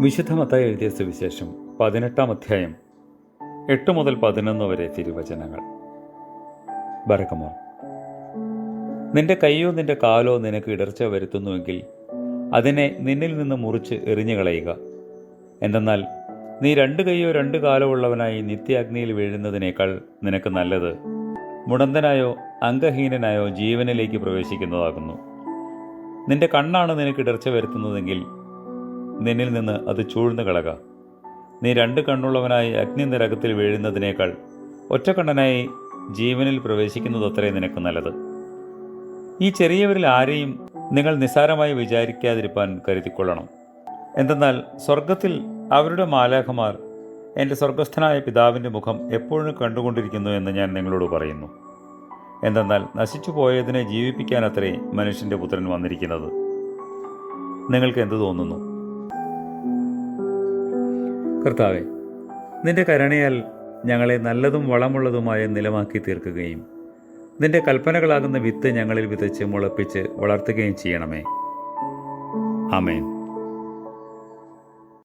വിശുദ്ധമത്തായി എഴുതിയ സുവിശേഷം പതിനെട്ടാം അധ്യായം എട്ട് മുതൽ പതിനൊന്ന് വരെ തിരുവചനങ്ങൾ. ബറക്കമോർ നിന്റെ കൈയോ നിന്റെ കാലോ നിനക്ക് ഇടർച്ച വരുത്തുന്നുവെങ്കിൽ അതിനെ നിന്നിൽ നിന്ന് മുറിച്ച് എറിഞ്ഞു കളയുക എന്തെന്നാൽ നീ രണ്ട് കൈയോ രണ്ട് കാലോ ഉള്ളവനായി നിത്യാഗ്നിയിൽ വീഴുന്നതിനേക്കാൾ നിനക്ക് നല്ലത് മുടന്തനായോ അംഗഹീനനായോ ജീവനിലേക്ക് പ്രവേശിക്കുന്നതാകുന്നു. നിന്റെ കണ്ണാണ് നിനക്ക് ഇടർച്ച വരുത്തുന്നതെങ്കിൽ നിന്നിൽ നിന്ന് അത് ചൂഴ്ന്നു കളക. നീ രണ്ട് കണ്ണുള്ളവനായി അഗ്നി നിരകത്തിൽ വീഴുന്നതിനേക്കാൾ ഒറ്റക്കണ്ണനായി ജീവനിൽ പ്രവേശിക്കുന്നതത്രേ നിനക്ക് നല്ലത്. ഈ ചെറിയവരിൽ ആരെയും നിങ്ങൾ നിസ്സാരമായി വിചാരിക്കാതിരിപ്പാൻ കരുതിക്കൊള്ളണം. എന്തെന്നാൽ സ്വർഗത്തിൽ അവരുടെ മാലാഖമാർ എന്റെ സ്വർഗസ്ഥനായ പിതാവിന്റെ മുഖം എപ്പോഴും കണ്ടുകൊണ്ടിരിക്കുന്നു എന്ന് ഞാൻ നിങ്ങളോട് പറയുന്നു. എന്തെന്നാൽ നശിച്ചു പോയതിനെ ജീവിപ്പിക്കാനത്രേ മനുഷ്യന്റെ പുത്രൻ വന്നിരിക്കുന്നത്. നിങ്ങൾക്ക് എന്ത് തോന്നുന്നു? കർത്താവെ നിന്റെ കരുണയാൽ ഞങ്ങളെ നല്ലതും വളമുള്ളതുമായ നിലമാക്കി തീർക്കുകയും നിന്റെ കൽപ്പനകളാകുന്ന വിത്ത് ഞങ്ങളിൽ വിതച്ച് മുളപ്പിച്ച് വളർത്തുകയും ചെയ്യണമേ. ആമേൻ.